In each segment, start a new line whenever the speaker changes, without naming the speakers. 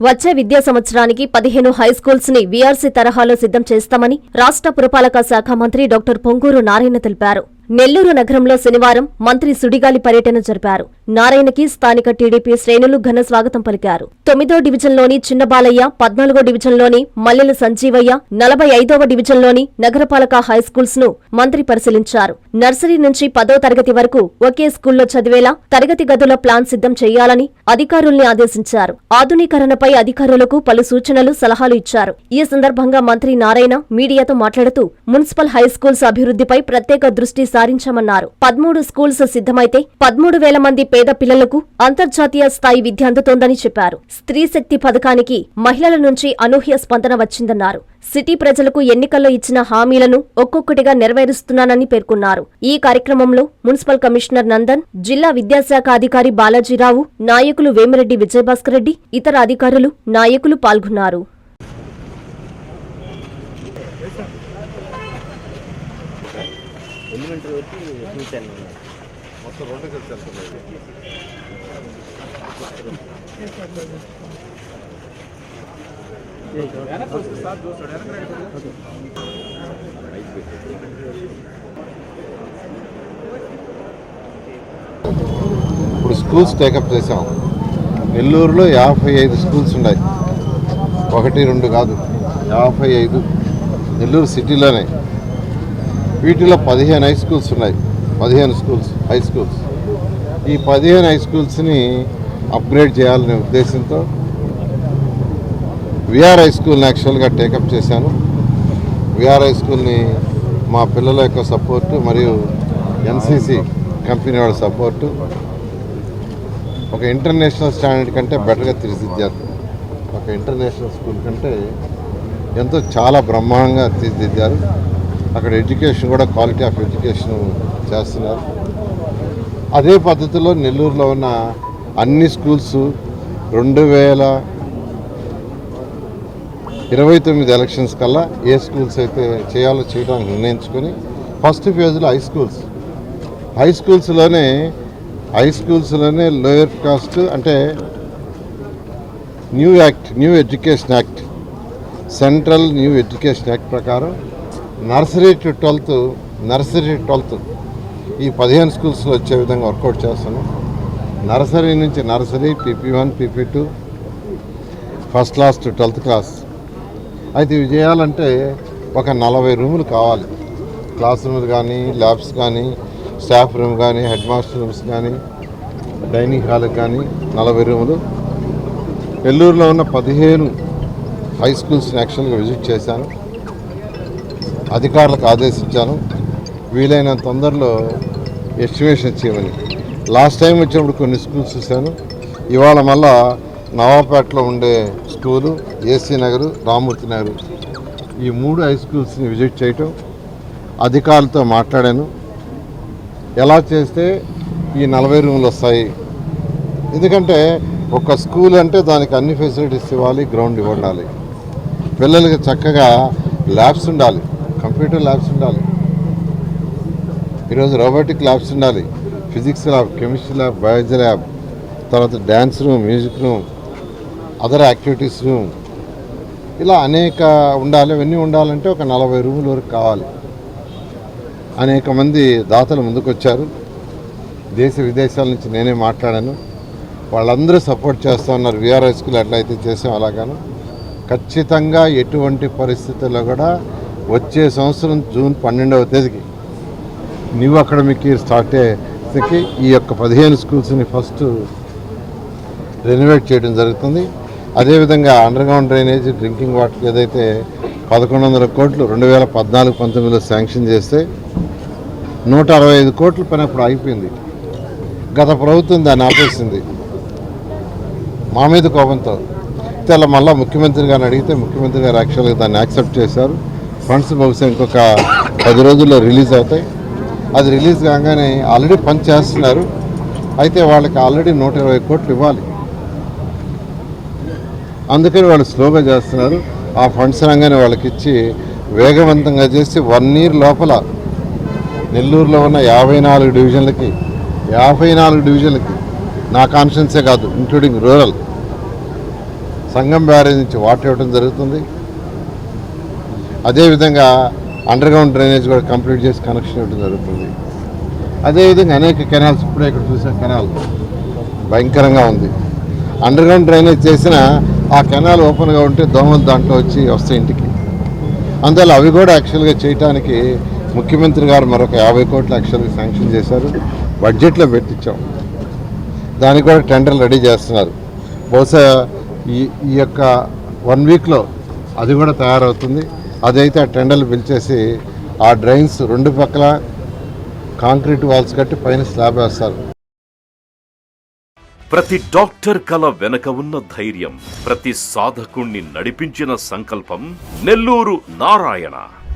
వచ్చే విద్యా సంవత్సరానికి పదిహేను హైస్కూల్స్ని వీఆర్సీ తరహాలో సిద్ధం చేస్తామని రాష్ట్ర పురపాలక శాఖ మంత్రి డాక్టర్ పొంగూరు నారాయణ తెలిపారు. నెల్లూరు నగరంలో శనివారం మంత్రి సుడిగాలి పర్యటన జరిపారు. నారాయణకి స్థానిక టీడీపీ శ్రేణులు ఘన స్వాగతం పలికారు. తొమ్మిదో డివిజన్లోని చిన్నబాలయ్య పద్నాలుగో డివిజన్లోని మల్లెల సంజీవయ్య నలభై ఐదవ డివిజన్లోని నగరపాలక హైస్కూల్స్ను మంత్రి పరిశీలించారు. నర్సరీ నుంచి పదో తరగతి వరకు ఒకే స్కూల్లో చదివేలా తరగతి గదుల ప్లాన్ సిద్ధం చేయాలని అధికారుల్ని ఆదేశించారు. ఆధునీకరణపై అధికారులకు పలు సూచనలు సలహాలు ఇచ్చారు. ఈ సందర్భంగా మంత్రి నారాయణ మీడియాతో మాట్లాడుతూ మున్సిపల్ హైస్కూల్స్ అభివృద్ధిపై ప్రత్యేక దృష్టి సారించామన్నారు పదమూడు స్కూల్స్ సిద్ధమైతే పదమూడు వేల మంది పేద పిల్లలకు అంతర్జాతీయ స్థాయి విద్య అందుతోందని చెప్పారు. స్త్రీ శక్తి పథకానికి మహిళల నుంచి అనూహ్య స్పందన వచ్చిందన్నారు. సిటీ ప్రజలకు ఎన్నికల్లో ఇచ్చిన హామీలను ఒక్కొక్కటిగా నెరవేరుస్తున్నానని పేర్కొన్నారు. ఈ కార్యక్రమంలో మున్సిపల్ కమిషనర్ నందన్ జిల్లా విద్యాశాఖ అధికారి బాలాజీరావు నాయకులు వేమిరెడ్డి విజయభాస్కర్ రెడ్డి ఇతర అధికారులు నాయకులు పాల్గొన్నారు
ఎలిమెంటరీ వరకు చూశాను
మొత్తం రెండు కలిసి వెళ్తున్నాయి ఇప్పుడు స్కూల్స్ టేకప్ చేసాం. నెల్లూరులో యాభై ఐదు స్కూల్స్ ఉన్నాయి. ఒకటి రెండు కాదు. యాభై ఐదు నెల్లూరు సిటీలోనే వీటిలో పదిహేను హై స్కూల్స్ ఉన్నాయి. పదిహేను స్కూల్స్ హై స్కూల్స్ ఈ పదిహేను హై స్కూల్స్ని అప్గ్రేడ్ చేయాలనే ఉద్దేశంతో విఆర్ హై స్కూల్ని యాక్చువల్గా టేకప్ చేశాను. విఆర్ హై స్కూల్ని మా పిల్లల యొక్క సపోర్టు మరియు ఎన్సీసీ కంపెనీ వాళ్ళ సపోర్టు ఒక ఇంటర్నేషనల్ స్టాండర్డ్ కంటే బెటర్గా తీర్చిదిద్దారు. ఒక ఇంటర్నేషనల్ స్కూల్ కంటే ఎంతో చాలా బ్రహ్మాండంగా తీర్చిదిద్దారు. అక్కడ ఎడ్యుకేషన్ కూడా క్వాలిటీ ఆఫ్ ఎడ్యుకేషన్ చేస్తున్నారు. అదే పద్ధతిలో నెల్లూరులో ఉన్న అన్ని స్కూల్స్ రెండు వేల ఇరవై తొమ్మిది ఎలక్షన్స్ కల్లా ఏ స్కూల్స్ అయితే చేయాలో చేయడానికి నిర్ణయించుకొని ఫస్ట్ ఫేజ్లో హై స్కూల్స్. హై స్కూల్స్లోనే హై స్కూల్స్లోనే లోయర్ కాస్ట్ అంటే new act new education act central new education act ప్రకారం nursery to twelfth nursery twelfth ఈ పదిహేను స్కూల్స్లో వచ్చే విధంగా వర్కౌట్ చేస్తాను నర్సరీ నుంచి nursery PP one PP two first class to twelfth class. అయితే ఇవి చేయాలంటే ఒక నలభై రూములు కావాలి. క్లాస్ రూమ్లు కానీ ల్యాబ్స్ కానీ స్టాఫ్ రూమ్ కానీ హెడ్ మాస్టర్ రూమ్స్ కానీ డైనింగ్ హాల్ కానీ నలభై రూములు. నెల్లూరులో ఉన్న పదిహేను హై స్కూల్స్ని యాక్చువల్గా విజిట్ చేశాను. అధికారులకు ఆదేశించాను. వీలైన తొందరలో ఎస్టిమేషన్ చేయమని లాస్ట్ టైం వచ్చినప్పుడు కొన్ని స్కూల్స్ చూశాను. ఇవాళ మళ్ళా నవాపేటలో ఉండే స్కూలు ఏసీ నగరు రామూర్తి నగరు ఈ మూడు హై స్కూల్స్ని విజిట్ చేయటం అధికారులతో మాట్లాడాను. ఎలా చేస్తే ఈ నలభై రూములు వస్తాయి? ఎందుకంటే ఒక స్కూల్ అంటే దానికి అన్ని ఫెసిలిటీస్ ఇవ్వాలి గ్రౌండ్ ఇవ్వండాలి. పిల్లలకి చక్కగా ల్యాబ్స్ ఉండాలి కంప్యూటర్ ల్యాబ్స్ ఉండాలి. ఈరోజు రోబోటిక్ ల్యాబ్స్ ఉండాలి. Physics lab chemistry lab biology lab తర్వాత dance room music room other activities room. ఇలా అనేక ఉండాలి అవన్నీ ఉండాలంటే ఒక నలభై రూముల వరకు కావాలి. అనేక మంది దాతలు ముందుకొచ్చారు. దేశ విదేశాల నుంచి నేనే మాట్లాడాను. వాళ్ళందరూ సపోర్ట్ చేస్తూ ఉన్నారు. విఆర్ఐ స్కూల్ ఎట్లయితే చేసాం అలాగాను. ఖచ్చితంగా ఎటువంటి పరిస్థితుల్లో కూడా వచ్చే సంవత్సరం జూన్ పన్నెండవ తేదీకి న్యూ అకాడమిక్ ఇయర్ స్టార్ట్ అయ్యేకి ఈ యొక్క పదిహేను స్కూల్స్ని ఫస్ట్ రెనోవేట్ చేయడం జరుగుతుంది. అదేవిధంగా underground drainage drinking water ఏదైతే పదకొండు వందల కోట్లు రెండు వేల పద్నాలుగు పంతొమ్మిదిలో శాంక్షన్ చేస్తే నూట అరవై ఐదు కోట్ల పని అప్పుడు అయిపోయింది గత ప్రభుత్వం దాన్ని ఆపేసింది. మా మీద కోపంతో. అయితే మళ్ళీ ముఖ్యమంత్రి గారిని అడిగితే ముఖ్యమంత్రి గారు యాక్చువల్గా దాన్ని యాక్సెప్ట్ చేశారు. ఫండ్స్ బహుశా ఇంకొక పది రోజుల్లో రిలీజ్ అవుతాయి. అది రిలీజ్ కాగానే ఆల్రెడీ పని చేస్తున్నారు. అయితే వాళ్ళకి ఆల్రెడీ నూట ఇరవై కోట్లు ఇవ్వాలి. అందుకని వాళ్ళు స్లోగా చేస్తున్నారు. ఆ ఫండ్స్ రాగానే వాళ్ళకి ఇచ్చి వేగవంతంగా చేసి వన్ ఇయర్ లోపల నెల్లూరులో ఉన్న యాభై నాలుగు డివిజన్లకి యాభై నాలుగు డివిజన్లకి నా కాన్ఫిడెన్సే కాదు ఇంక్లూడింగ్ రూరల్ సంఘం బ్యారేజ్ నుంచి వాటర్ ఇవ్వడం జరుగుతుంది. అదేవిధంగా అండర్ గ్రౌండ్ డ్రైనేజ్ కూడా కంప్లీట్ చేసి కనెక్షన్ ఇవ్వడం జరుగుతుంది. అదేవిధంగా అనేక కెనాల్స్ ఇప్పుడే ఇక్కడ చూసిన కెనాల్ భయంకరంగా ఉంది. అండర్ గ్రౌండ్ డ్రైనేజ్ చేసిన ఆ కెనాల్ ఓపెన్గా ఉంటే దోమలు దాంట్లో వచ్చి వస్తాయి ఇంటికి. అందువల్ల అవి కూడా యాక్చువల్గా చేయటానికి ముఖ్యమంత్రి గారు మరొక యాభై కోట్లు యాక్చువల్గా శాంక్షన్ చేశారు. బడ్జెట్లో పెట్టించాం. దానికి కూడా టెండర్లు రెడీ చేస్తున్నారు. బహుశా ఈ ఈ యొక్క వన్ వీక్లో అది కూడా తయారవుతుంది. అదైతే ఆ టెండర్లు పిలిచేసి ఆ డ్రైన్స్ రెండు పక్కల కాంక్రీట్ వాల్స్ కట్టి పైన స్లాబ్ వేస్తారు.
ప్రతి డాక్టర్ కల వెనక ఉన్న ధైర్యం ప్రతి సాధకుణ్ణి నడిపించిన సంకల్పం Nellore Narayana.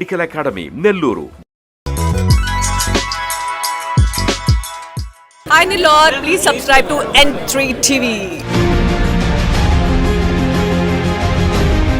medical academy Nellore
Hi Nilor, please subscribe to N3 TV.